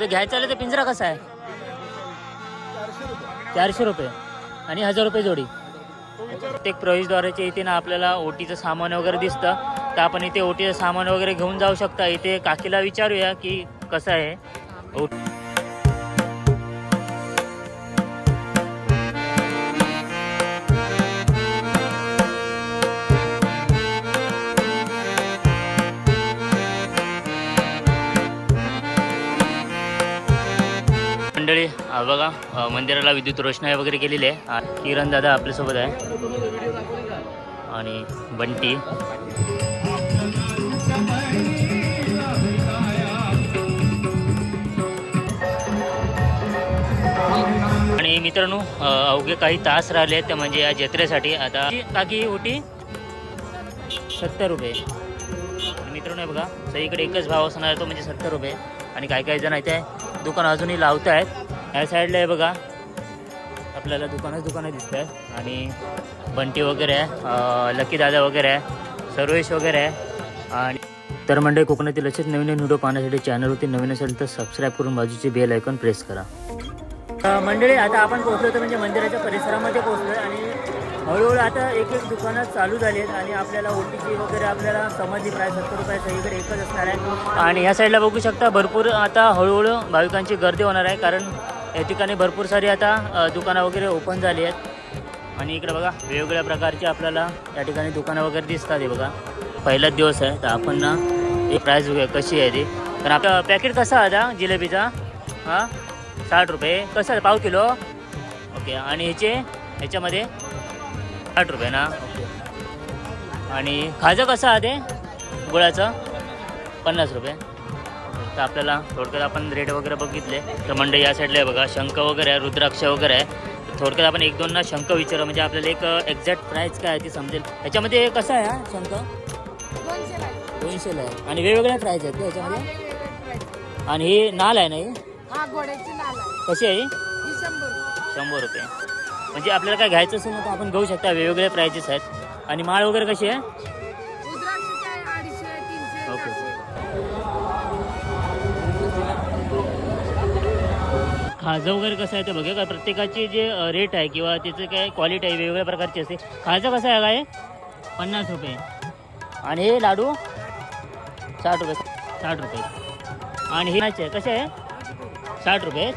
जे घ्यायचं आलं तर पिंजरा कसा आहे? चारशे रुपये. आणि हजार रुपये जोडी. प्रत्येक प्रवेशद्वाराच्या इथे ना आपल्याला ओटीचं सामान वगैरे दिसतं. तर आपण इथे ओटीचं सामान वगैरे घेऊन जाऊ शकता. इथे काकीला विचारूया की कसं आहे. ओटी मंडळी बघा मंदिराला विद्युत रोषणाई वगैरे केलेली आहे. किरण दादा आपल्यासोबत आहे. आणि बंटी. आणि मित्रांनो अवघे काही तास राहिले ते म्हणजे या जत्रेसाठी. आता काकी ओटी सत्तर रुपये. मित्रांनो बघा सगळीकडे एकच भाव असणार तो म्हणजे सत्तर रुपये. आणि काही काही जण इथे दुकान अजूनही लावत आहेत या साईडला आहे बघा. आपल्याला दुकानच दुकानं दिसत आहेत आणि बंटी वगैरे आहे लकी दादा वगैरे आहे सर्वेश वगैरे आहे. आणि तर मंडळी कोकणातील असेच नवीन नवीन व्हिडिओ पाहण्यासाठी चॅनलवरती नवीन असेल तर सबस्क्राईब करून बाजूचे बेल ऐकून प्रेस करा. मंडळी आता आपण पोहोचलो तर म्हणजे मंदिराच्या परिसरामध्ये पोहोचलो आणि हळूहळू आता एक एक दुकानं चालू झाली आहेत आणि आपल्याला ओ टी पी वगैरे आपल्याला समजली प्राय सत्तर रुपये सगळीकडे एकच असणार आहे. आणि या साईडला बघू शकता भरपूर आता हळूहळू भाविकांची गर्दी होणार आहे कारण या ठिकाणी भरपूर सारी आता दुकानं वगैरे ओपन झाली आहेत. आणि इकडे बघा वेगवेगळ्या प्रकारचे आपल्याला या ठिकाणी दुकानं वगैरे दिसतात हे बघा. पहिलाच दिवस आहे तर आपण ना ही प्राईस कशी आहे ती. कारण आपलं पॅकेट कसं आहे आता जिलेबीचा? हां? साठ रुपये. कसं आहे? पाव किलो? ओके. आणि ह्याचे? ह्याच्यामध्ये? साठ रुपये ना? ओके. आणि खाजं कसं आहे ते? गुळाचं? पन्नास रुपये. तर आपल्याला. थोडक्यात आपण रेट वगैरे बघितले. तर मंडई या साईडला आहे बघा. शंख वगैरे आहे रुद्राक्ष वगैरे आहे. थोडक्यात आपण एक दोन ना शंख विचारू. म्हणजे आपल्याला एक एक्झॅक्ट प्राईस काय आहे ती समजेल. याच्यामध्ये कसं आहे हा शंख. दोनशेला आहे. आणि वेगवेगळ्या प्राईस आहेत याच्यामध्ये. आणि ही नाल आहे ना ही? कशी आहे शंभर रुपये. म्हणजे आपल्याला काय घ्यायचं असेल ना तर आपण घेऊ शकता. वेगवेगळे प्राइजेस आहेत. आणि माळ वगैरे कशी आहे? खाजं वगैरे कसं आहे ते बघा का प्रत्येकाचे जे रेट आहे किंवा त्याचं काय क्वालिटी आहे वेगवेगळ्या प्रकारची असते. खाजं कसं आहे काय पन्नास रुपये. आणि हे लाडू? साठ रुपये. साठ रुपये. आणि हे आहे. कसे आहे? साठ रुपये.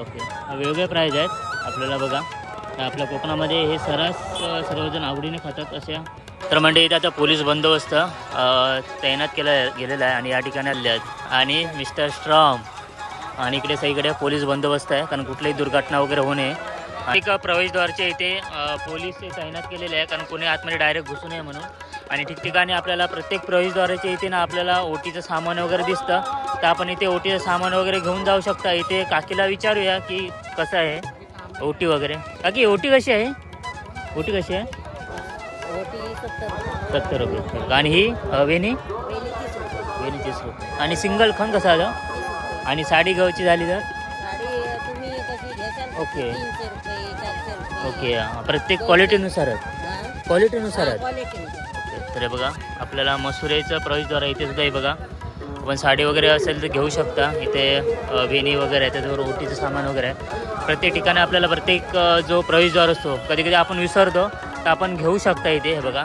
ओके. वेगवेगळे प्राईज आहेत. आपल्याला बघा. तर आपल्या कोकणामध्ये हे सर्रास सर्वजण आवडीने खातात अशा. तर म्हणजे इथे आता पोलीस बंदोबस्त तैनात केला गेलेला आहे आणि या ठिकाणी आलेले आहेत. आणि मिस्टर स्ट्रॉम. आणि इकडे सगळीकडे पोलीस बंदोबस्त आहे कारण कुठलीही दुर्घटना वगैरे होऊ नये. एक प्रवेशद्वारच्या इथे पोलीस तैनात केलेले आहे कारण कोणी आतमध्ये डायरेक्ट घुसू नये म्हणून. आणि ठिकठिकाणी आपल्याला प्रत्येक प्रवेशद्वाराच्या इथे ना आपल्याला ओटीचं सामान वगैरे दिसतं. तर आपण इथे ओटीचं सामान वगैरे घेऊन जाऊ शकता. इथे काकीला विचारूया की कसं आहे ओटी वगैरे. काकी ओटी कशी आहे? ओटी कशी आहे? सत्तर रुपये. आणि ही वेणी? रुपये वेणी तीस रुपये. आणि सिंगल खण कसं आलं? आणि साडी घ्यायची झाली तर? साडी तुम्ही कशी घ्याल ओके. तीनशे रुपये चारशे रुपये. ओके प्रत्येक क्वालिटीनुसारच क्वालिटीनुसारच क्वालिटी तर हे बघा आपल्याला मसुरेचं प्रवेशद्वार आहे इथे सुद्धा हे बघा. आपण साडी वगैरे असेल तर घेऊ शकता. इथे अ, वेणी वगैरे आहे त्याच्यावर ओटीचं सामान वगैरे आहे. प्रत्येक ठिकाणी आपल्याला प्रत्येक अ, जो प्रवेशद्वार असतो कधी कधी आपण विसरतो तर आपण घेऊ शकता इथे हे बघा.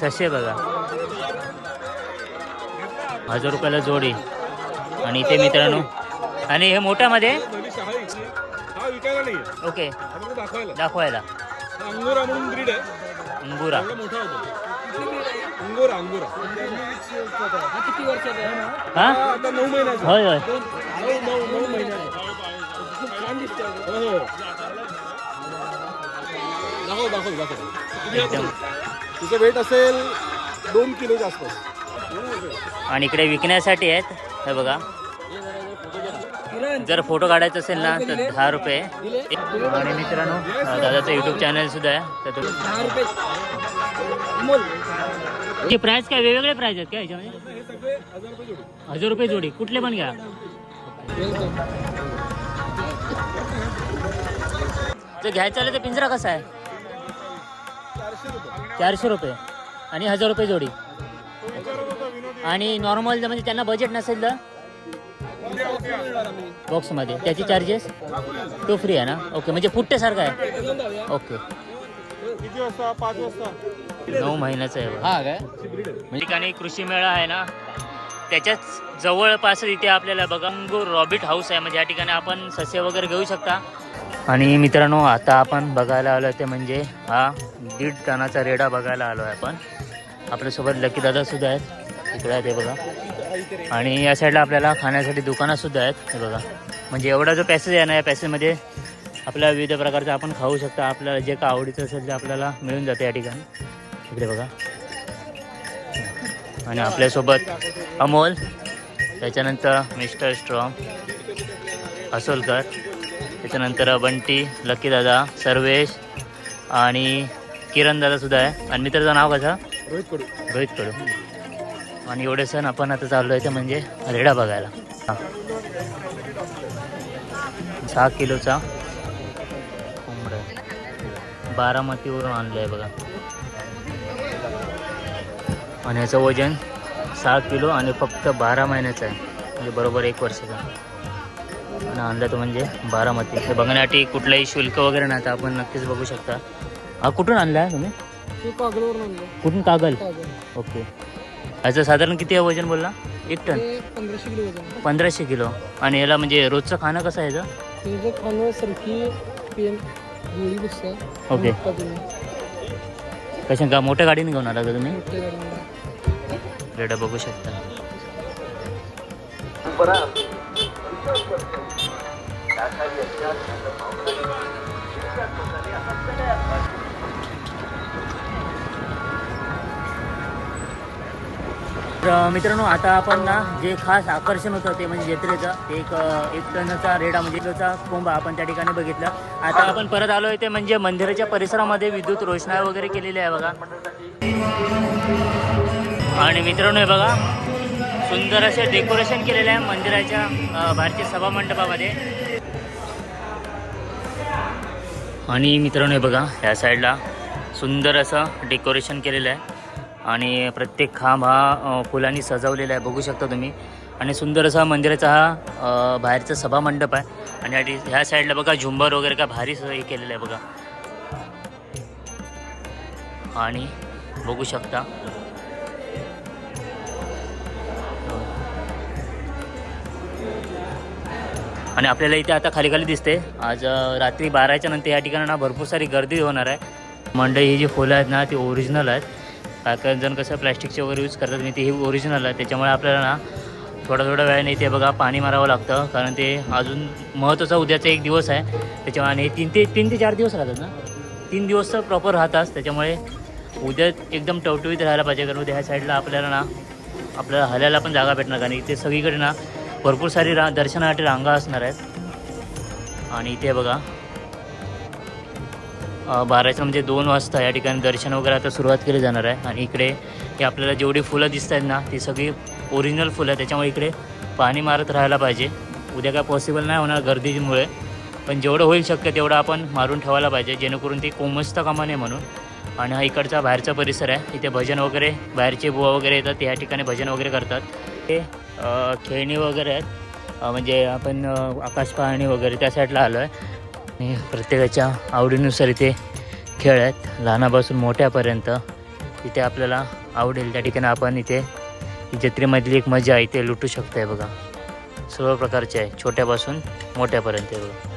इकडे सशे बघा. हजार रुपयाला जोडी. आणि इथे मित्रांनो आणि हे मोठ्यामध्ये? ओके. दाखवायला. दाखवायला हा अंगोरा. म्हणून ब्रीड आहे अंगुरा मोठा होतो अंगोरा अंगोरा किती वर्षाचा हा? आता नऊ महिन्याचा होय होय. नऊ नऊ महिन्याचा दाखव दाखव दाखव तुझं वेट असेल दोन किलोच्या आसपास. आणि इकडे विकण्यासाठी आहेत. हे बघा. जर फोटो काढायचा असेल ना तर दहा रुपये. आणि मित्रांनो दादाचं यूट्यूब चॅनल सुद्धा आहे. तर प्राइस काय? वेगवेगळे प्राइस आहेत काय जोडी हजार रुपये जोडी. कुठले पण घ्या. जर घ्यायचं आलं तर पिंजरा कसा आहे? चारशे रुपये. आणि हजार रुपये जोडी. आणि नॉर्मल म्हणजे त्यांना बजेट नसेल तर बॉक्समध्ये त्याची चार्जेस तो फ्री आहे ना? ओके म्हणजे फुट्टेसारखं आहे. ओके नऊ महिन्याचं आहे. हा काय या ठिकाणी कृषी मेळा आहे ना? त्याच्याच जवळपास इथे आपल्याला बघा रॉबिट हाऊस आहे. म्हणजे या ठिकाणी आपण सस्य वगैरे घेऊ शकता. आणि मित्रांनो आता आपण बघायला आलो ते म्हणजे हा दीड टनाचा रेडा बघायला आलो आहे आपण. आपल्यासोबत लकी दादा सुद्धा आहेत. इकडे आहे ते बघा. आणि या साईडला आपल्याला खाण्यासाठी दुकानंसुद्धा आहेत. हे बघा. म्हणजे एवढा जो पॅसेज आहे ना या पॅसेजमध्ये आपल्या विविध प्रकारचं आपण खाऊ शकता. आपल्याला जे काय आवडीचं असेल ते आपल्याला मिळून जातं या ठिकाणी. इकडे बघा. आणि आपल्यासोबत अमोल त्याच्यानंतर मिस्टर स्ट्रॉंग असोलकर त्याच्यानंतर बंटी लकीदादा सर्वेश आणि किरण दादा सुद्धा आहे. आणि मित्राचं नाव कसं? रोहित कडू. रोहित कडू. आणि एवढे सण आपण आता चाललो आहे ते म्हणजे रेडा बघायला. हा. सहा किलोचा कोंबडा. बारामतीवरून आणलं आहे बघा. आणि याचं वजन सहा किलो आणि फक्त बारा महिन्याचं आहे. म्हणजे बरोबर एक वर्षाचा. आणि आणलं तर म्हणजे बारामती. हे बघण्यासाठी कुठलंही शुल्क वगैरे नाही तर आपण नक्कीच बघू शकता. हा कुठून आणला आहे तुम्ही कुठून? कागल. कागल. ओके. याचं साधारण किती आहे वजन बोलला? एक टन. पंधराशे किलो वजन. पंधराशे किलो. आणि याला म्हणजे रोजचं खाणं कसं आहे याचं? खाणं सरकी पेन ओके. कशा का? मोठ्या गाडीने घेऊन आला का तुम्ही? रेडा बघू शकता. तर मित्रांनो आता आपण ना जे खास आकर्षण होतं ते म्हणजे जत्रेचं एक एक टनचा रेडा म्हणजे किलोचा कोंबा आपण त्या ठिकाणी बघितला. आता आपण परत आलोय ते म्हणजे मंदिराच्या परिसरामध्ये विद्युत रोषणाई वगैरे केलेली आहे बघा. आणि मित्रांनो हे बघा सुंदर असे डेकोरेशन केलेले आहे मंदिराच्या भारतीय सभा सभामंडपामध्ये. आणि मित्रांनो हे बघा ह्या साईडला सुंदर असं डेकोरेशन केलेलं आहे. आणि प्रत्येक खांब हा फुलांनी सजवलेला आहे बघू शकता तुम्ही. आणि सुंदर असा मंदिराचा हा बाहेरचा सभामंडप आहे. आणि ह्या साईडला बघा झुंबर वगैरे का भारी स- हे केलेलं आहे बघा. आणि बघू शकता आणि आपल्याला इथे आता खाली खाली दिसते. आज रात्री बाराच्या नंतर या ठिकाणी ना भरपूर सारी गर्दी होणार आहे. मंडई ही जी फुलं आहेत ना ती ओरिजिनल आहेत. काय काय जण कसं प्लॅस्टिकचे वगैरे यूज करतात मी ते ही ओरिजिनल आहे. त्याच्यामुळे आपल्याला ना थोडा थोडा वेळाने इथे बघा पाणी मारावं लागतं. कारण ते अजून महत्त्वाचा उद्याचा एक दिवस आहे. त्याच्यामुळे आणि तीन ते तीन ते चार दिवस राहतात ना. तीन दिवस तर प्रॉपर राहतात. त्याच्यामुळे उद्या एकदम टवटवीत राहायला पाहिजे. कारण उद्या ह्या साईडला आपल्याला ना आपल्याला हलायला पण जागा भेटणार. कारण इथे सगळीकडे ना भरपूर सारी रा दर्शनासाठी रांगा असणार आहेत. आणि इथे बघा. बाराच्या म्हणजे दोन वाजता या ठिकाणी दर्शन वगैरे आता सुरुवात केली जाणार आहे. आणि इकडे हे आपल्याला जेवढी फुलं दिसत आहेत ना ती सगळी ओरिजिनल फुलं आहेत. त्याच्यामुळे इकडे पाणी मारत राहायला पाहिजे. उद्या काय पॉसिबल नाही होणार गर्दीमुळे. पण जेवढं होईल शक्य तेवढं आपण मारून ठेवायला पाहिजे. जेणेकरून ती कोमजता कामा नये म्हणून. आणि हा इकडचा बाहेरचा परिसर आहे. इथे भजन वगैरे बाहेरचे बुवा वगैरे येतात. या ठिकाणी भजन वगैरे करतात. खेळणी वगैरे आहेत. म्हणजे आपण आकाश पाहणी वगैरे त्या साईडला आलो आहे आणि प्रत्येकाच्या आवडीनुसार इथे खेळ आहेत. लहानापासून मोठ्यापर्यंत इथे आपल्याला आवडेल. त्या ठिकाणी आपण इथे जत्रेमधली एक मजा इथे लुटू शकताय आहे बघा. सर्व प्रकारचे आहे. छोट्यापासून मोठ्यापर्यंत आहे बघा.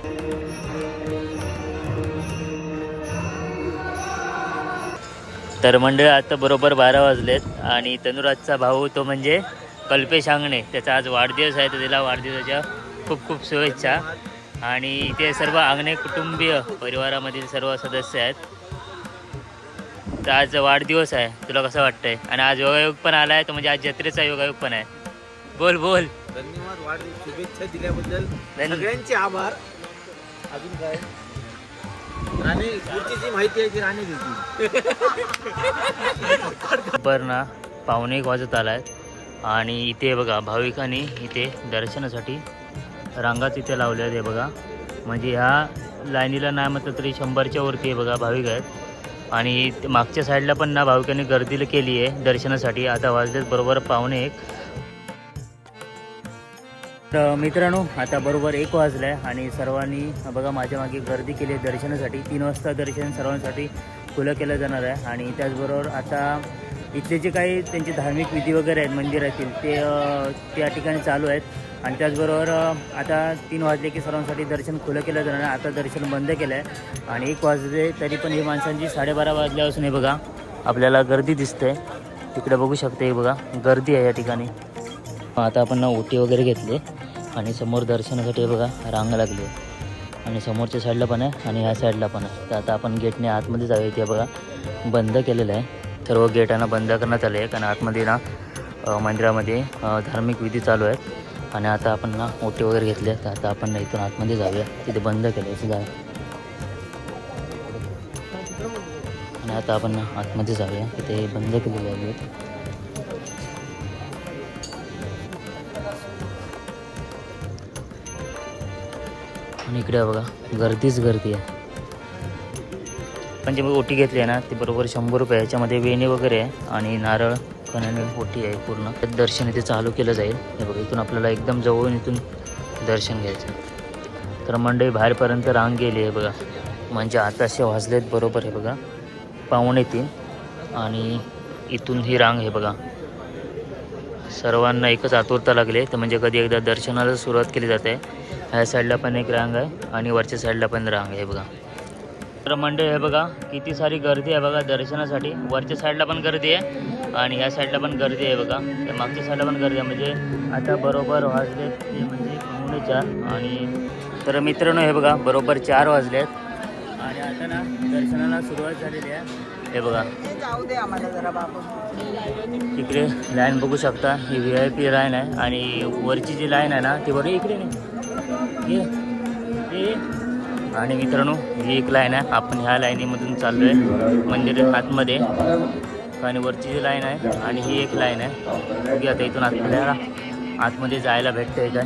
तर मंडळ आता बरोबर बारा वाजलेत आणि तनुराजचा भाऊ तो म्हणजे कल्पेश आंगणे त्याचा आज वाढदिवस आहे तर त्याला वाढदिवसाच्या खूप खूप शुभेच्छा. आणि इथे सर्व आंगणे कुटुंबीय परिवारामधील सर्व सदस्य आहेत. तर आज वाढदिवस आहे. तुला कसं वाटतंय? आणि आज योगायोग पण आलाय तर म्हणजे आज जत्रेचा योगायोग पण आहे. बोल बोल. धन्यवाद वाढदिवस शुभेच्छा दिल्याबद्दल. सगळ्यांचे आभार. अजून काय? राणे पुढची जी माहिती आहे राणे बर ना पावणे एक वाजत आलाय. आणि इथे बघा भाविकांनी इथे दर्शनासाठी रांगाच इथे लावल्या आहेत बघा. म्हणजे ह्या लाईनीला नाही म्हटलं तरी शंभरच्या वरती आहे बघा भाविक आहेत. आणि मागच्या साईडला पण ना भाविकांनी गर्दी केली आहे दर्शनासाठी. आता वाजलेत बरोबर पाहुणे एक. तर मित्रांनो आता बरोबर एक वाजलं आहे आणि सर्वांनी बघा माझ्या मागे गर्दी केली आहे दर्शनासाठी. तीन वाजता दर्शन सर्वांसाठी खुलं केलं जाणार आहे. आणि त्याचबरोबर आता इथले जे काही त्यांचे धार्मिक विधी वगैरे आहेत मंदिरातील ते त्या ठिकाणी चालू आहेत. आणि त्याचबरोबर आता तीन वाजले की सर्वांसाठी दर्शन खुलं केलं जाणार आता दर्शन बंद केलं आहे आणि एक वाजले तरी पण ही माणसांची साडेबारा वाजल्यापासून हे बघा आपल्याला गर्दी दिसते. तिकडे बघू शकते हे बघा गर्दी आहे या ठिकाणी. आता आपण ओटी वगैरे घेतले आणि समोर दर्शनासाठी हे बघा रांग लागली. आणि समोरच्या साईडला पण आहे आणि ह्या साईडला पण आहे. तर आता आपण गेटने आतमध्ये जाऊया. ते बघा बंद केलेलं आहे. सर्व गेटांना हो बंद करण्यात आले आहे कारण आतमध्ये ना मंदिरामध्ये धार्मिक विधी चालू आहेत. आणि आता आपण ना ओटी वगैरे घेतले तर आता आपण इथून आतमध्ये जाऊया. तिथे बंद केलं आहे जाऊ आणि आता आपण ना आतमध्ये जाऊया. तिथे बंद केलेले आहे आणि इकडे बघा गर्दीच गर्दी आहे. म्हणजे पण जे ओटी घेतली आहे ना ती बरोबर शंभर रुपये याच्यामध्ये वेणी वगैरे आहे आणि नारळ कण्याने ओटी आहे पूर्ण. दर्शन इथे चालू केलं जाईल. हे बघा इथून आपल्याला एकदम जवळून इथून दर्शन घ्यायचं तर मंडळी बाहेरपर्यंत रांग गेली आहे बघा. म्हणजे आताशे वाजलेत बरोबर आहे बघा. पाहुणे तीन. आणि इथून ही रांग आहे बघा. सर्वांना एकच आतुरता लागली तर म्हणजे कधी एकदा दर्शनाला सुरुवात केली जाते. ह्या साईडला पण एक रांग आहे आणि वरच्या साईडला पण रांग आहे बघा. मंडळ हे बघा किती सारी गर्दी आहे बघा दर्शनासाठी. वरच्या साईडला पण गर्दी आहे आणि ह्या साईडला पण गर्दी आहे बघा. तर मागच्या साईडला पण गर्दी आहे. म्हणजे आता बरोबर वाजले ते म्हणजे पावणे चार आणि तर मित्रांनो हे बघा बरोबर चार वाजलेत. आणि आता ना दर्शनाला सुरुवात झालेली आहे. हे बघा. इकडे लाईन बघू शकता. ही व्ही आय पी लाईन आहे आणि वरची जी लाईन आहे ना ती बरोबर इकडे नाही. आणि मित्रांनो ही एक लाईन आहे. आपण ह्या लाईनीमधून चाललो आहे मंदिर आतमध्ये. आणि वरची जी लाईन आहे आणि ही एक लाईन आहे. बघूया आता इथून आपल्याला आतमध्ये जायला भेटतंय काय?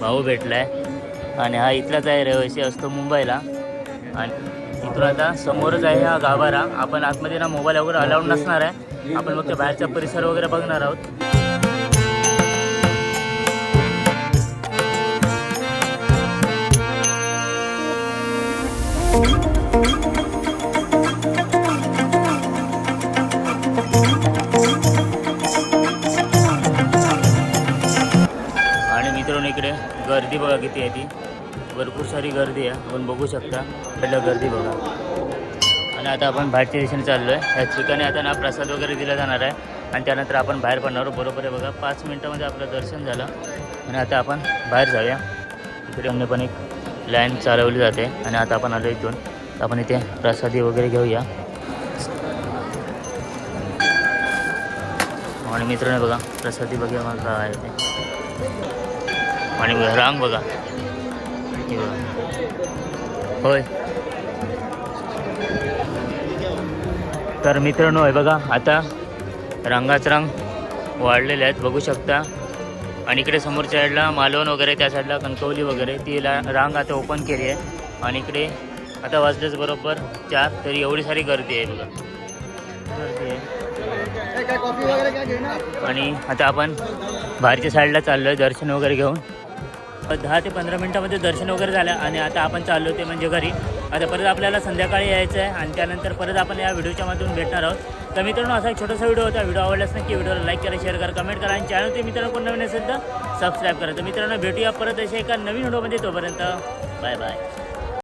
भाऊ भेटला आहे आणि हा इथलाच आहे रहिवासी असतो मुंबईला. आणि इथून आता समोरच आहे हा गाभारा. आपण आतमध्ये ना मोबाईल वगैरे अलाउड नसणार आहे. आपण फक्त बाहेरचा परिसर वगैरे बघणार आहोत. आणि इकडे. गर्दी बघा किती आहे ती. भरपूर सारी गर्दी आहे. आपण बघू शकता. पहिलं गर्दी बघा. आणि आता आपण बाहेरच्या दिशेने चाललो आहे ह्या ठिकाणी आता ना प्रसाद वगैरे दिला जाणार आहे. आणि त्यानंतर आपण बाहेर पडणार बरोबर आहे बघा. पाच मिनटामध्ये आपलं दर्शन झालं. आणि आता आपण बाहेर जाऊया. इकडे अन्य पण एक लाईन चालवली जाते. आणि आता आपण आलो इथून. आपण इथे प्रसादी वगैरे घेऊया. आणि मित्रांनो बघा प्रसादी बघा मला काय आहे ते. आणि रांग बघा. होय. तर मित्रांनो हे बघा आता रंगाच रंग वाढलेले आहेत बघू शकता. आणि इकडे समोरच्या साईडला मालवण वगैरे त्या साईडला कणकवली वगैरे ती ला रांग आता ओपन केली आहे. आणि इकडे आता वाजलेच बरोबर चार तरी एवढी सारी गर्दी आहे बघा. गर्दी आहे. आणि आता आपण बाहेरच्या साईडला चाललो आहे दर्शन वगैरे घेऊन. दहा ते पंधरा मिनटामध्ये दर्शन वगैरे झालं आणि आता आपण चाललो ते म्हणजे घरी. आता परत आपल्याला संध्याकाळी यायचं आहे आणि त्यानंतर परत आपण या व्हिडिओच्या माध्यमातून भेटणार आहोत. तर मित्रांनो असा एक छोटासा व्हिडिओ होता. व्हिडिओ आवडल्यास नक्की व्हिडिओला लाईक करा शेअर करा कमेंट करा आणि चॅनल ते मित्रांनो कोण नवीन असेल तर सबस्क्राईब करा. तर मित्रांनो भेटूया परत अशा एका नवीन व्हिडिओमध्ये. तोपर्यंत बाय बाय